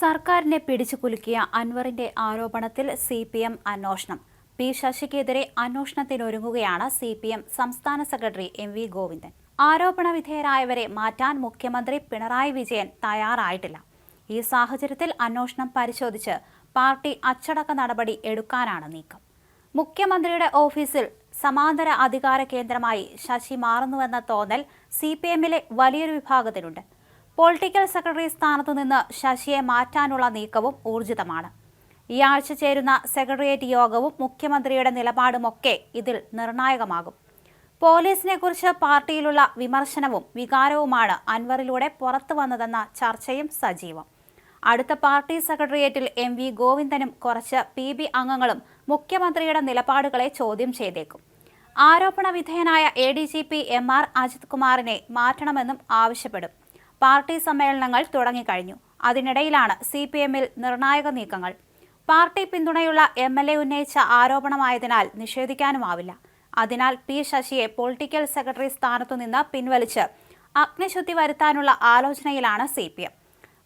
സർക്കാരിനെ പിടിച്ചു കുലുക്കിയ അൻവറിന്റെ ആരോപണത്തിൽ സി പി എം അന്വേഷണം. പി ശശിക്കെതിരെ അന്വേഷണത്തിനൊരുങ്ങുകയാണ് സി പി എം സംസ്ഥാന സെക്രട്ടറി എം വി ഗോവിന്ദൻ. ആരോപണ വിധേയരായവരെ മാറ്റാൻ മുഖ്യമന്ത്രി പിണറായി വിജയൻ തയ്യാറായിട്ടില്ല. ഈ സാഹചര്യത്തിൽ അന്വേഷണം പരിശോധിച്ച് പാർട്ടി അച്ചടക്ക നടപടി എടുക്കാനാണ് നീക്കം. മുഖ്യമന്ത്രിയുടെ ഓഫീസിൽ സമാന്തര അധികാര കേന്ദ്രമായി ശശി മാറുന്നുവെന്ന തോന്നൽ സി പി എമ്മിലെ വലിയൊരു വിഭാഗത്തിനുണ്ട് പൊളിറ്റിക്കൽ സെക്രട്ടറി സ്ഥാനത്തു നിന്ന് ശശിയെ മാറ്റാനുള്ള നീക്കവും ഊർജിതമാണ്. ഈ ആഴ്ച ചേരുന്ന സെക്രട്ടേറിയറ്റ് യോഗവും മുഖ്യമന്ത്രിയുടെ നിലപാടുമൊക്കെ ഇതിൽ നിർണായകമാകും. പോലീസിനെ കുറിച്ച് പാർട്ടിയിലുള്ള വിമർശനവും വികാരവുമാണ് അൻവറിലൂടെ പുറത്തു വന്നതെന്ന ചർച്ചയും സജീവം. അടുത്ത പാർട്ടി സെക്രട്ടേറിയറ്റിൽ എം വി ഗോവിന്ദനും കുറച്ച് പി ബി അംഗങ്ങളും മുഖ്യമന്ത്രിയുടെ നിലപാടുകളെ ചോദ്യം ചെയ്തേക്കും. ആരോപണ വിധേയനായ A D G P M R Ajith കുമാറിനെ മാറ്റണമെന്നും ആവശ്യപ്പെടും. പാർട്ടി സമ്മേളനങ്ങൾ തുടങ്ങിക്കഴിഞ്ഞു. അതിനിടയിലാണ് സി പി എമ്മിൽ നിർണായക നീക്കങ്ങൾ. പാർട്ടി പിന്തുണയുള്ള എം എൽ എ ഉന്നയിച്ച ആരോപണമായതിനാൽ നിഷേധിക്കാനുമാവില്ല. അതിനാൽ പി ശശിയെ പൊളിറ്റിക്കൽ സെക്രട്ടറി സ്ഥാനത്തു നിന്ന് പിൻവലിച്ച് അഗ്നിശുദ്ധി വരുത്താനുള്ള ആലോചനയിലാണ് സി പി എം.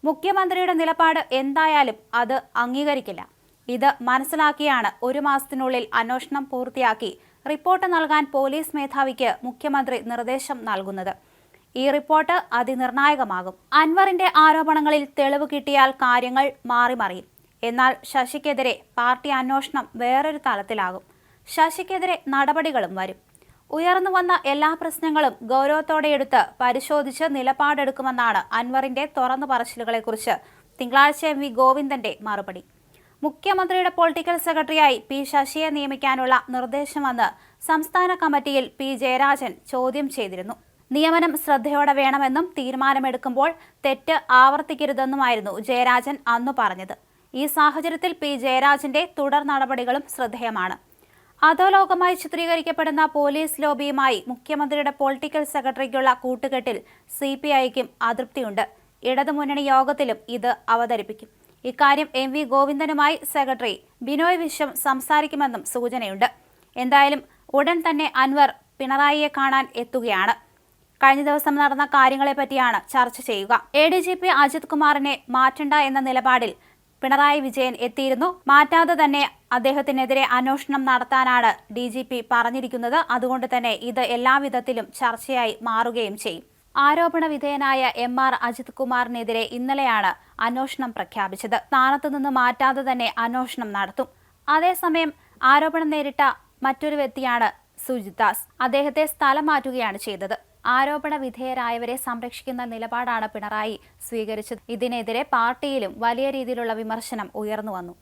മുഖ്യമന്ത്രിയുടെ നിലപാട് എന്തായാലും അത് അംഗീകരിക്കില്ല. ഇത് മനസ്സിലാക്കിയാണ് ഒരു മാസത്തിനുള്ളിൽ അന്വേഷണം പൂർത്തിയാക്കി റിപ്പോർട്ട് നൽകാൻ പോലീസ് മേധാവിക്ക് മുഖ്യമന്ത്രി നിർദ്ദേശം നൽകുന്നത്. ഈ റിപ്പോർട്ട് അതിനിർണായകമാകും. അൻവറിന്റെ ആരോപണങ്ങളിൽ തെളിവ് കിട്ടിയാൽ കാര്യങ്ങൾ മാറിമറിയും. എന്നാൽ ശശിക്കെതിരെ പാർട്ടി അന്വേഷണം വേറൊരു തലത്തിലാകും. ശശിക്കെതിരെ നടപടികളും വരും. ഉയർന്നു വന്ന എല്ലാ പ്രശ്നങ്ങളും ഗൗരവത്തോടെ എടുത്ത് പരിശോധിച്ച് നിലപാടെടുക്കുമെന്നാണ് അൻവറിന്റെ തുറന്നു പറച്ചിലുകളെക്കുറിച്ച് തിങ്കളാഴ്ച എം വി ഗോവിന്ദന്റെ മറുപടി. മുഖ്യമന്ത്രിയുടെ പൊളിറ്റിക്കൽ സെക്രട്ടറിയായി പി ശശിയെ നിയമിക്കാനുള്ള നിർദ്ദേശമെന്ന് സംസ്ഥാന കമ്മിറ്റിയിൽ പി ജയരാജൻ ചോദ്യം ചെയ്തിരുന്നു. നിയമനം ശ്രദ്ധയോടെ വേണമെന്നും തീരുമാനമെടുക്കുമ്പോൾ തെറ്റ് ആവർത്തിക്കരുതെന്നുമായിരുന്നു ജയരാജൻ അന്നു പറഞ്ഞത്. ഈ സാഹചര്യത്തിൽ പി ജയരാജന്റെ തുടർ നടപടികളും ശ്രദ്ധേയമാണ്. അധോലോകമായി ചിത്രീകരിക്കപ്പെടുന്ന പോലീസ് ലോബിയുമായി മുഖ്യമന്ത്രിയുടെ പൊളിറ്റിക്കൽ സെക്രട്ടറിക്കുള്ള കൂട്ടുകെട്ടിൽ സി പി ഐക്കും അതൃപ്തിയുണ്ട്. ഇടതുമുന്നണി യോഗത്തിലും ഇത് അവതരിപ്പിക്കും. ഇക്കാര്യം എം വി ഗോവിന്ദനുമായി സെക്രട്ടറി ബിനോയ് വിശ്വം സംസാരിക്കുമെന്നും സൂചനയുണ്ട്. എന്തായാലും ഉടൻ തന്നെ അൻവർ പിണറായിയെ കാണാൻ എത്തുകയാണ്. കഴിഞ്ഞ ദിവസം നടന്ന കാര്യങ്ങളെപ്പറ്റിയാണ് ചർച്ച ചെയ്യുക. A D G P Ajith കുമാറിനെ മാറ്റണ്ട എന്ന നിലപാടിൽ പിണറായി വിജയൻ എത്തിയിരുന്നു. മാറ്റാതെ തന്നെ അദ്ദേഹത്തിനെതിരെ അന്വേഷണം നടത്താനാണ് ഡി ജി പി പറഞ്ഞിരിക്കുന്നത്. അതുകൊണ്ട് തന്നെ ഇത് എല്ലാവിധത്തിലും ചർച്ചയായി മാറുകയും ചെയ്യും. ആരോപണ വിധേയനായ എം ആർ അജിത് കുമാറിനെതിരെ ഇന്നലെയാണ് അന്വേഷണം പ്രഖ്യാപിച്ചത്. സ്ഥാനത്തു നിന്ന് മാറ്റാതെ തന്നെ അന്വേഷണം നടത്തും. അതേസമയം ആരോപണം നേരിട്ട മറ്റൊരു വ്യക്തിയാണ് സുജിത് ദാസ്. അദ്ദേഹത്തെ സ്ഥലം മാറ്റുകയാണ് ചെയ്തത്. ആരോപണ വിധേയരായവരെ സംരക്ഷിക്കുന്ന നിലപാടാണ് പിണറായി സ്വീകരിച്ചത്. ഇതിനെതിരെ പാർട്ടിയിലും വലിയ രീതിയിലുള്ള വിമർശനം ഉയർന്നു വന്നു.